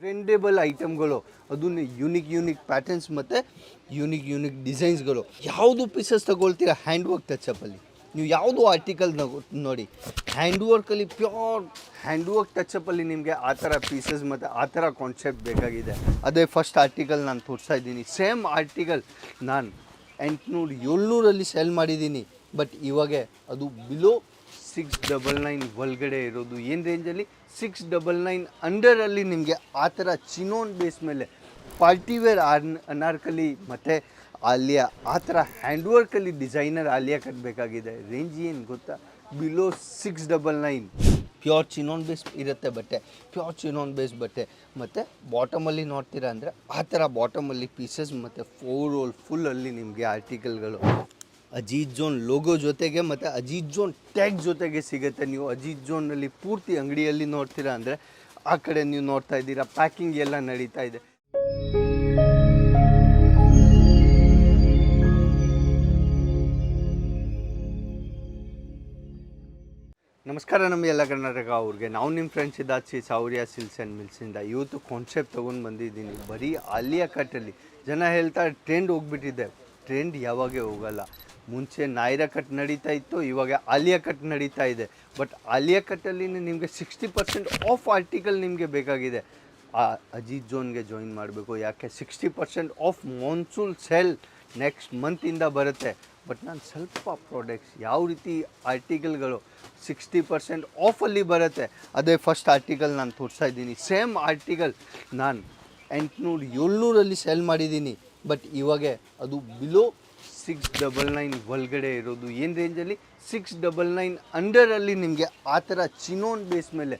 ಟ್ರೆಂಡೇಬಲ್ ಐಟಮ್ಗಳು ಅದನ್ನು unique unique patterns ಮತ್ತು ಯುನಿಕ್ ಯುನಿಕ್ ಡಿಸೈನ್ಸ್ಗಳು ಯಾವುದು ಪೀಸಸ್ ತಗೊಳ್ತೀರಾ? ಹ್ಯಾಂಡ್ ವರ್ಕ್ ಟಚಪ್ಪಲ್ಲಿ ನೀವು ಯಾವುದು ಆರ್ಟಿಕಲ್ ನೋಡಿ ಹ್ಯಾಂಡ್ ವರ್ಕಲ್ಲಿ ಪ್ಯೂರ್ ಹ್ಯಾಂಡ್ ವರ್ಕ್ ಟಚಪ್ಪಲ್ಲಿ ನಿಮಗೆ ಆ ಥರ ಪೀಸಸ್ ಮತ್ತು ಆ ಥರ ಕಾನ್ಸೆಪ್ಟ್ ಬೇಕಾಗಿದೆ. ಅದೇ ಫಸ್ಟ್ ಆರ್ಟಿಕಲ್ ನಾನು ತೋರಿಸ್ತಾ ಇದ್ದೀನಿ. ಸೇಮ್ ಆರ್ಟಿಕಲ್ ನಾನು ಎಂಟುನೂರು, ಏಳ್ನೂರಲ್ಲಿ ಸೆಲ್ ಮಾಡಿದ್ದೀನಿ. ಬಟ್ ಇವಾಗೆ ಅದು ಬಿಲೋ ಸಿಕ್ಸ್ ಡಬಲ್ ನೈನ್ ಒಳಗಡೆ ಇರೋದು. ಏನು ರೇಂಜಲ್ಲಿ ಸಿಕ್ಸ್ ಡಬಲ್ ನೈನ್ ಅಂಡರಲ್ಲಿ ನಿಮಗೆ ಆ ಥರ ಚಿನೋನ್ ಬೇಸ್ ಮೇಲೆ ಪಾರ್ಟಿವೇರ್ ಆರ್ ಅನಾರ್ಕಲಿ ಮತ್ತು ಆಲಿಯಾ ಆ ಥರ ಹ್ಯಾಂಡ್ ವರ್ಕಲ್ಲಿ ಡಿಸೈನರ್ ಆಲಿಯಾ ಕಟ್ಟಬೇಕಾಗಿದೆ ರೇಂಜ್ ಏನು ಗೊತ್ತಾ? Below six double nine pure chinon base ಇರುತ್ತೆ ಬಟ್ಟೆ. ಪ್ಯೂರ್ ಚಿನೋನ್ ಬೇಸ್ ಬಟ್ಟೆ. ಮತ್ತು ಬಾಟಮಲ್ಲಿ ನೋಡ್ತೀರಾ ಅಂದರೆ ಆ ಥರ ಬಾಟಮಲ್ಲಿ ಪೀಸಸ್ ಮತ್ತು ಫೋರ್ ರೋಲ್ ಫುಲ್ಲಲ್ಲಿ ನಿಮಗೆ ಆರ್ಟಿಕಲ್ಗಳು ಅಜೀತ್ ಜೋನ್ ಲೋಗೋ ಜೊತೆಗೆ ಮತ್ತು ಅಜೀತ್ ಜೋನ್ ಟ್ಯಾಗ್ ಜೊತೆಗೆ ಸಿಗುತ್ತೆ. ನೀವು ಅಜೀತ್ ಜೋನಲ್ಲಿ ಪೂರ್ತಿ ಅಂಗಡಿಯಲ್ಲಿ ನೋಡ್ತೀರಾ ಅಂದರೆ ಆ ಕಡೆ ನೀವು ನೋಡ್ತಾ ಇದ್ದೀರಾ ಪ್ಯಾಕಿಂಗ್ ಎಲ್ಲ ನಡೀತಾ ಇದೆ. ನಮಸ್ಕಾರ, ನಮ್ಮ ಎಲ್ಲ ಕರ್ನಾಟಕ ಅವ್ರಿಗೆ. ನಾವು ನಿಮ್ಮ ಫ್ರೆಂಡ್ಸ್ ಇದ್ದಾಚಿ ಸೌರ್ಯ ಸಿಲ್ಸ್ ಆ್ಯಂಡ್ ಮಿಲ್ಸಿಂದ ಇವತ್ತು ಕಾನ್ಸೆಪ್ಟ್ ತೊಗೊಂಡು ಬಂದಿದ್ದೀನಿ. ಬರೀ ಆಲಿಯಾ ಕಟ್ಟಲ್ಲಿ ಜನ ಹೇಳ್ತಾ ಟ್ರೆಂಡ್ ಹೋಗ್ಬಿಟ್ಟಿದೆ. ಟ್ರೆಂಡ್ ಯಾವಾಗೇ ಹೋಗಲ್ಲ. ಮುಂಚೆ ನಾಯ್ರಾ ಕಟ್ ನಡೀತಾ ಇತ್ತು, ಇವಾಗ ಆಲಿಯಾ ಕಟ್ ನಡೀತಾ ಇದೆ. ಬಟ್ ಆಲಿಯಾ ಕಟ್ಟಲ್ಲಿ ನಿಮಗೆ ಸಿಕ್ಸ್ಟಿ ಪರ್ಸೆಂಟ್ ಆಫ್ ಆರ್ಟಿಕಲ್ ನಿಮಗೆ ಬೇಕಾಗಿದೆ. ಆ ಅಜೀತ್ ಜೋನ್ಗೆ ಜಾಯಿನ್ ಮಾಡಬೇಕು. ಯಾಕೆ? Sixty percent off monsoon sale next ಮಂತಿಂದ ಬರುತ್ತೆ. ಬಟ್ ನಾನು ಸ್ವಲ್ಪ ಪ್ರಾಡಕ್ಟ್ಸ್ ಯಾವ ರೀತಿ ಆರ್ಟಿಕಲ್ಗಳು ಸಿಕ್ಸ್ಟಿ ಪರ್ಸೆಂಟ್ ಆಫಲ್ಲಿ ಬರುತ್ತೆ, ಅದೇ ಫಸ್ಟ್ ಆರ್ಟಿಕಲ್ ನಾನು ತೋರಿಸ್ತಾ ಇದ್ದೀನಿ. ಸೇಮ್ ಆರ್ಟಿಕಲ್ ನಾನು ಎಂಟುನೂರು ಏಳ್ನೂರಲ್ಲಿ ಸೆಲ್ ಮಾಡಿದ್ದೀನಿ. ಬಟ್ ಇವಾಗ ಅದು ಬಿಲೋ ಸಿಕ್ಸ್ ಡಬಲ್ ನೈನ್ ಒಳಗಡೆ ಇರೋದು. ಏನು ರೇಂಜಲ್ಲಿ ಸಿಕ್ಸ್ ಡಬಲ್ ನೈನ್ ಅಂಡರಲ್ಲಿ ನಿಮಗೆ ಆ ಥರ ಚಿನೋನ್ ಬೇಸ್ ಮೇಲೆ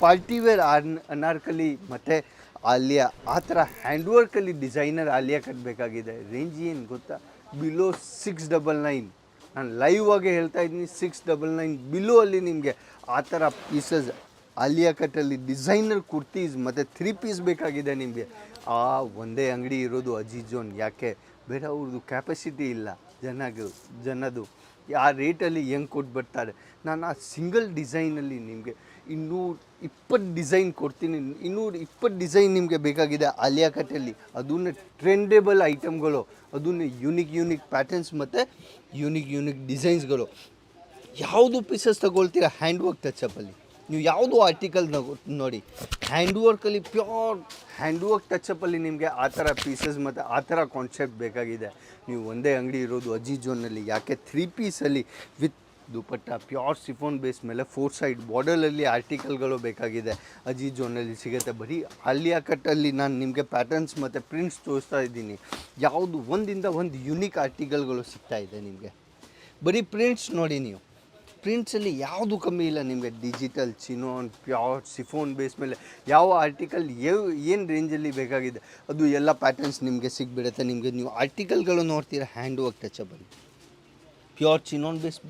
ಪಾರ್ಟಿವೇರ್ ಆರ್ ಅನಾರ್ಕಲಿ ಮತ್ತು ಆಲಿಯಾ ಆ ಥರ ಹ್ಯಾಂಡ್ವರ್ಕಲ್ಲಿ ಡಿಸೈನರ್ ಆಲಿಯಾ ಕಟ್ಟಬೇಕಾಗಿದೆ ರೇಂಜ್ ಏನು ಗೊತ್ತಾ? ಬಿಲೋ ಸಿಕ್ಸ್ ಡಬಲ್ ನೈನ್ ನಾನು ಲೈವ್ ಆಗಿ ಹೇಳ್ತಾ ಇದ್ದೀನಿ ಸಿಕ್ಸ್ ಡಬಲ್ ನೈನ್ ಬಿಲೋ ಅಲ್ಲಿ ನಿಮಗೆ ಆ ಥರ ಪೀಸಸ್ ಆಲಿಯಾ ಕಟ್ಟಲ್ಲಿ ಡಿಸೈನರ್ ಕುರ್ತೀಸ್ ಮತ್ತು ತ್ರೀ ಪೀಸ್ ಬೇಕಾಗಿದೆ ನಿಮಗೆ. ಆ, ಒಂದೇ ಅಂಗಡಿ ಇರೋದು ಅಜಿಜೋನ್ ಯಾಕೆ? ಬೇರೆ ಅವ್ರದ್ದು ಕ್ಯಾಪಸಿಟಿ ಇಲ್ಲ ಜನಗ, ಜನದು. ಆ ರೇಟಲ್ಲಿ ಹೆಂಗೆ ಕೊಟ್ಟು ಬರ್ತಾರೆ? ನಾನು ಆ ಸಿಂಗಲ್ ಡಿಸೈನಲ್ಲಿ ನಿಮಗೆ ಇನ್ನೂರ ಇಪ್ಪತ್ತು ಡಿಸೈನ್ ಕೊಡ್ತೀನಿ. ಇನ್ನೂರು ಇಪ್ಪತ್ತು ಡಿಸೈನ್ ನಿಮಗೆ ಬೇಕಾಗಿದೆ ಆಲಿಯಾ ಕಟ್ಟಲ್ಲಿ ಅದನ್ನ ಟ್ರೆಂಡೇಬಲ್ ಐಟಮ್ಗಳು ಅದನ್ನ ಯೂನಿಕ್ ಯೂನಿಕ್ ಪ್ಯಾಟರ್ನ್ಸ್ ಮತ್ತು ಯೂನಿಕ್ ಯೂನಿಕ್ ಡಿಸೈನ್ಸ್ಗಳು ಯಾವುದು ಪೀಸಸ್ ತಗೊಳ್ತೀರಾ? ಹ್ಯಾಂಡ್ ವರ್ಕ್ ಟಚಪ್ಪಲ್ಲಿ ನೀವು ಯಾವುದು ಆರ್ಟಿಕಲ್ ನೋಡಿ. ಹ್ಯಾಂಡ್ ವರ್ಕಲ್ಲಿ ಪ್ಯೂರ್ ಹ್ಯಾಂಡ್ ವರ್ಕ್ ಟಚಪ್ಪಲ್ಲಿ ನಿಮಗೆ ಆ ಥರ ಪೀಸಸ್ ಮತ್ತು ಆ ಥರ ಕಾನ್ಸೆಪ್ಟ್ ಬೇಕಾಗಿದೆ. ನೀವು ಒಂದೇ ಅಂಗಡಿ ಇರೋದು ಅಜಿ ಜೋನಲ್ಲಿ ಯಾಕೆ three ಪೀಸಲ್ಲಿ with dupatta pure chiffon base ಮೇಲೆ ಫೋರ್ ಸೈಡ್ ಬಾರ್ಡಲಲ್ಲಿ ಆರ್ಟಿಕಲ್ಗಳು ಬೇಕಾಗಿದೆ. ಅಜಿ ಜೋನಲ್ಲಿ ಸಿಗುತ್ತೆ. ಬರೀ ಆಲಿಯಾ ಕಟ್ಟಲ್ಲಿ ನಾನು ನಿಮಗೆ ಪ್ಯಾಟರ್ನ್ಸ್ ಮತ್ತು ಪ್ರಿಂಟ್ಸ್ ತೋರಿಸ್ತಾ ಇದ್ದೀನಿ. ಯಾವುದು ಒಂದಿಂದ ಒಂದು ಯುನೀಕ್ ಆರ್ಟಿಕಲ್ಗಳು ಸಿಗ್ತಾ ಇದೆ ನಿಮಗೆ. ಬರೀ ಪ್ರಿಂಟ್ಸ್ ನೋಡಿ ನೀವು. ಪ್ರಿಂಟ್ಸಲ್ಲಿ ಯಾವುದು ಕಮ್ಮಿ ಇಲ್ಲ ನಿಮಗೆ? Digital chinon pure chiffon base ಮೇಲೆ ಯಾವ ಆರ್ಟಿಕಲ್ ಯಾವ ಏನು ರೇಂಜಲ್ಲಿ ಬೇಕಾಗಿದೆ? ಅದು ಎಲ್ಲ ಪ್ಯಾಟರ್ನ್ಸ್ ನಿಮಗೆ ಸಿಗ್ಬಿಡುತ್ತೆ. ನಿಮಗೆ ನೀವು ಆರ್ಟಿಕಲ್ಗಳು ನೋಡ್ತೀರಾ hand work touchable pure chinon base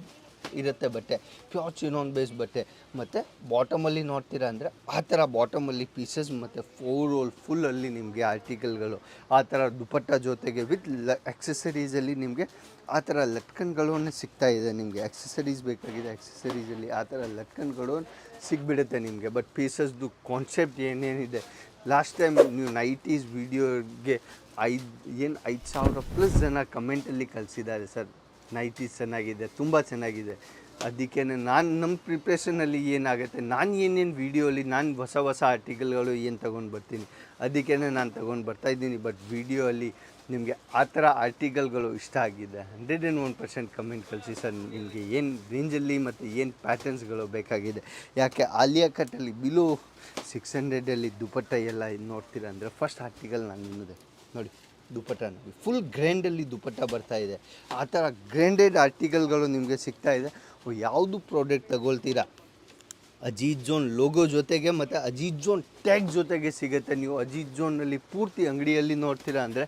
ಇರುತ್ತೆ ಬಟ್ಟೆ. ಪ್ಯೂರ್ ಚಿನೋನ್ ಬೇಸ್ ಬಟ್ಟೆ. ಮತ್ತು ಬಾಟಮಲ್ಲಿ ನೋಡ್ತೀರಾ ಅಂದರೆ ಆ ಥರ ಬಾಟಮಲ್ಲಿ ಪೀಸಸ್ ಮತ್ತು ಫೋರ್ ರೋಲ್ ಫುಲ್ಲಲ್ಲಿ ನಿಮಗೆ ಆರ್ಟಿಕಲ್ಗಳು ಆ ಥರ ದುಪಟ್ಟ ಜೊತೆಗೆ ವಿತ್ ಲ ಆಕ್ಸೆಸರೀಸಲ್ಲಿ ನಿಮಗೆ ಆ ಥರ ಲಟ್ಕನ್ಗಳು ಸಿಗ್ತಾ ಇದೆ ನಿಮಗೆ. ಆಕ್ಸೆಸರೀಸ್ ಬೇಕಾಗಿದೆ ಆಕ್ಸೆಸರೀಸಲ್ಲಿ ಆ ಥರ ಲಟ್ಕನ್ಗಳು ಸಿಗ್ಬಿಡುತ್ತೆ ನಿಮಗೆ. ಬಟ್ ಪೀಸಸ್ದು ಕಾನ್ಸೆಪ್ಟ್ ಏನೇನಿದೆ? ಲಾಸ್ಟ್ ಟೈಮ್ ನೀವು ನೈಟೀಸ್ ವೀಡಿಯೋಗೆ ಐದು, ಏನು ಐದು ಸಾವಿರ ಪ್ಲಸ್ ಜನ ಕಮೆಂಟಲ್ಲಿ ಕಳಿಸಿದ್ದಾರೆ ಸರ್. ನೈಟೀಸ್ ಚೆನ್ನಾಗಿದೆ, ತುಂಬ ಚೆನ್ನಾಗಿದೆ. ಅದಕ್ಕೆ ನಾನು ನಮ್ಮ ಪ್ರಿಪ್ರೇಷನಲ್ಲಿ ಏನಾಗುತ್ತೆ, ನಾನು ಏನೇನು ವೀಡಿಯೋಲಿ ನಾನು ಹೊಸ ಹೊಸ ಆರ್ಟಿಕಲ್ಗಳು ಏನು ತೊಗೊಂಡು ಬರ್ತೀನಿ ಅದಕ್ಕೆ ನಾನು ತೊಗೊಂಡು ಬರ್ತಾಯಿದ್ದೀನಿ ಬಟ್ ವೀಡಿಯೋಲಿ ನಿಮಗೆ ಆ ಥರ ಆರ್ಟಿಕಲ್ಗಳು ಇಷ್ಟ ಆಗಿದೆ hundred and one percent comment ಕಳಿಸಿ ಸರ್ ನಿಮಗೆ ಏನು ರೇಂಜಲ್ಲಿ ಮತ್ತು ಏನು ಪ್ಯಾಟರ್ನ್ಸ್ಗಳು ಬೇಕಾಗಿದೆ. ಯಾಕೆ ಆಲಿಯಾ ಕಟ್ಟಲ್ಲಿ ಬಿಲೋ ಸಿಕ್ಸ್ ಹಂಡ್ರೆಡಲ್ಲಿ ದುಪಟ್ಟ ಎಲ್ಲ ನೋಡ್ತೀರಾ ಅಂದರೆ ಫಸ್ಟ್ ಆರ್ಟಿಕಲ್ ನಾನು ನಿಮ್ಮದೆ ನೋಡಿ. ದುಪಟ್ಟ ನೋಡಿ ಫುಲ್ ಗ್ರ್ಯಾಂಡಲ್ಲಿ ದುಪಟ್ಟ ಬರ್ತಾ ಇದೆ. ಆ ಥರ ಗ್ರ್ಯಾಂಡೆಡ್ ಆರ್ಟಿಕಲ್ಗಳು ನಿಮಗೆ ಸಿಗ್ತಾ ಇದೆ. ಯಾವುದು ಪ್ರಾಡಕ್ಟ್ ತಗೊಳ್ತೀರಾ? ಅಜೀತ್ ಜೋನ್ ಲೋಗೋ ಜೊತೆಗೆ ಮತ್ತು ಅಜೀತ್ ಜೋನ್ ಟ್ಯಾಗ್ ಜೊತೆಗೆ ಸಿಗುತ್ತೆ. ನೀವು ಅಜೀತ್ ಜೋನಲ್ಲಿ ಪೂರ್ತಿ ಅಂಗಡಿಯಲ್ಲಿ ನೋಡ್ತೀರಾ ಅಂದರೆ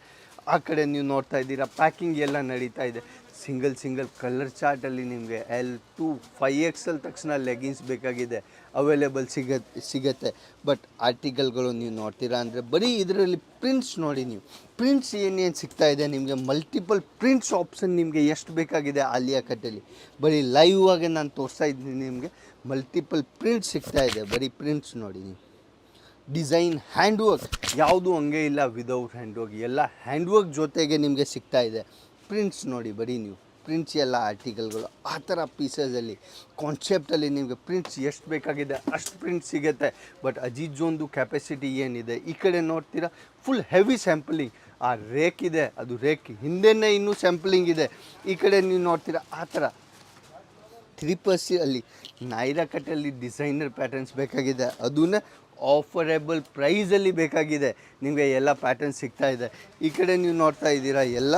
ಆ ಕಡೆ ನೀವು ನೋಡ್ತಾ ಇದ್ದೀರಾ. ಪ್ಯಾಕಿಂಗ್ ಎಲ್ಲ ನಡೀತಾ ಇದೆ. ಸಿಂಗಲ್ ಸಿಂಗಲ್ ಕಲರ್ ಚಾರ್ಟಲ್ಲಿ ನಿಮಗೆ ಎಲ್ ಟು ಫೈ ಎಕ್ಸಲ್ ತಕ್ಷಣ ಲೆಗಿನ್ಸ್ ಬೇಕಾಗಿದೆ ಅವೈಲೇಬಲ್ ಸಿಗತ್ತೆ ಸಿಗತ್ತೆ. ಬಟ್ ಆರ್ಟಿಕಲ್ಗಳು ನೀವು ನೋಡ್ತೀರಾ ಅಂದರೆ ಬರೀ ಇದರಲ್ಲಿ ಪ್ರಿಂಟ್ಸ್ ನೋಡಿ ನೀವು. ಪ್ರಿಂಟ್ಸ್ ಏನೇನು ಸಿಗ್ತಾ ಇದೆ ನಿಮಗೆ? ಮಲ್ಟಿಪಲ್ ಪ್ರಿಂಟ್ಸ್ ಆಪ್ಷನ್ ನಿಮಗೆ ಎಷ್ಟು ಬೇಕಾಗಿದೆ ಆಲಿಯಾ ಕಟ್ಟಲ್ಲಿ ಬರೀ ಲೈವ್ ಆಗಿ ನಾನು ತೋರಿಸ್ತಾ ಇದ್ದೀನಿ ನಿಮಗೆ. ಮಲ್ಟಿಪಲ್ ಪ್ರಿಂಟ್ಸ್ ಸಿಗ್ತಾ ಇದೆ, ಬರೀ ಪ್ರಿಂಟ್ಸ್ ನೋಡಿ ನೀವು. ಡಿಸೈನ್ ಹ್ಯಾಂಡ್ ವರ್ಕ್ ಯಾವುದು ಹಂಗೆ ಇಲ್ಲ ವಿದೌಟ್ ಹ್ಯಾಂಡ್ ವರ್ಕ್ ಎಲ್ಲ ಹ್ಯಾಂಡ್ ವರ್ಕ್ ಜೊತೆಗೆ ನಿಮಗೆ ಸಿಗ್ತಾ ಇದೆ. ಪ್ರಿಂಟ್ಸ್ ನೋಡಿ, ಬರೀ ನೀವು ಪ್ರಿಂಟ್ಸ್ ಎಲ್ಲ ಆರ್ಟಿಕಲ್ಗಳು ಆ ಥರ ಪೀಸಸಲ್ಲಿ ಕಾನ್ಸೆಪ್ಟಲ್ಲಿ ನಿಮಗೆ ಪ್ರಿಂಟ್ಸ್ ಎಷ್ಟು ಬೇಕಾಗಿದೆ, ಅಷ್ಟು ಪ್ರಿಂಟ್ ಸಿಗುತ್ತೆ. ಬಟ್ ಅಜಿಜೊಂದು ಕೆಪಾಸಿಟಿ ಏನಿದೆ, ಈ ಕಡೆ ನೋಡ್ತೀರಾ ಫುಲ್ ಹೆವಿ ಸ್ಯಾಂಪಲಿಂಗ್ ಆ ರೇಕ್ ಇದೆ, ಅದು ರೇಕ್ ಹಿಂದೆನೇ ಇನ್ನೂ ಸ್ಯಾಂಪಲಿಂಗ್ ಇದೆ. ಈ ಕಡೆ ನೀವು ನೋಡ್ತೀರಾ, ಆ ಥರ. ತ್ರೀ ಪರ್ಸಿ ಅಲ್ಲಿ ನೈರಾ ಡಿಸೈನರ್ ಪ್ಯಾಟರ್ನ್ಸ್ ಬೇಕಾಗಿದೆ. ಅದನ್ನ ಆಫರೇಬಲ್ ಪ್ರೈಸಲ್ಲಿ ಬೇಕಾಗಿದೆ. ನಿಮಗೆ ಎಲ್ಲ ಪ್ಯಾಟರ್ನ್ಸ್ ಸಿಗ್ತಾ ಇದೆ. ಈ ಕಡೆ ನೀವು ನೋಡ್ತಾ ಇದ್ದೀರಾ, ಎಲ್ಲ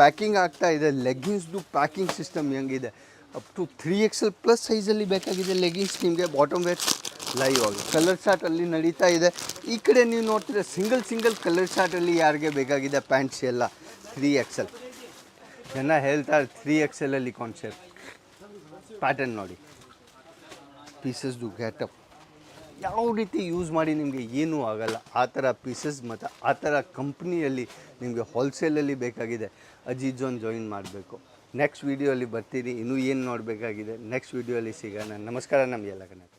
ಪ್ಯಾಕಿಂಗ್ ಆಗ್ತಾ ಇದೆ, ಲೆಗ್ಗಿನ್ಸ್ದು ಪ್ಯಾಕಿಂಗ್ ಸಿಸ್ಟಮ್ ಹೆಂಗಿದೆ? Up to three XL plus ಸೈಜಲ್ಲಿ ಬೇಕಾಗಿದೆ ಲೆಗಿನ್ಸ್ ನಿಮಗೆ ಬಾಟಮ್ ವೇರ್ ಲೈವ್ ಆಗಿ. ಕಲರ್ ಶಾರ್ಟಲ್ಲಿ ನಡೀತಾ ಇದೆ. ಈ ಕಡೆ ನೀವು ನೋಡ್ತೀರ ಸಿಂಗಲ್ ಸಿಂಗಲ್ ಕಲರ್ ಶಾರ್ಟಲ್ಲಿ ಯಾರಿಗೆ ಬೇಕಾಗಿದೆ ಪ್ಯಾಂಟ್ಸ್ ಎಲ್ಲ? ತ್ರೀ ಎಕ್ಸೆಲ್ ಜನ ಹೇಳ್ತಾರೆ ತ್ರೀ ಎಕ್ಸ್ ಎಲ್ಲಲ್ಲಿ ಕಾನ್ಸೆಪ್ಟ್ ಪ್ಯಾಟರ್ನ್ ನೋಡಿ. ಪೀಸಸ್ದು ಗ್ಯಾಟಪ್ ಯಾವ ರೀತಿ ಯೂಸ್ ಮಾಡಿ ನಿಮಗೆ ಏನೂ ಆಗಲ್ಲ. ಆ ಥರ ಪೀಸಸ್ ಮತ್ತು ಆ ಥರ ಕಂಪ್ನಿಯಲ್ಲಿ ನಿಮಗೆ ಹೋಲ್ಸೇಲಲ್ಲಿ ಬೇಕಾಗಿದೆ. ಅಜಿಜೋನ್ ಜಾಯಿನ್ ಮಾಡಬೇಕು. ನೆಕ್ಸ್ಟ್ ವೀಡಿಯೋಲಿ ಬರ್ತೀರಿ ಇನ್ನೂ ಏನು ನೋಡಬೇಕಾಗಿದೆ? ನೆಕ್ಸ್ಟ್ ವೀಡಿಯೋಲಿ ಸಿಗೋಣ. ನಮಸ್ಕಾರ ನಮಗೆಲ್ಲ ಕನ್ನಡ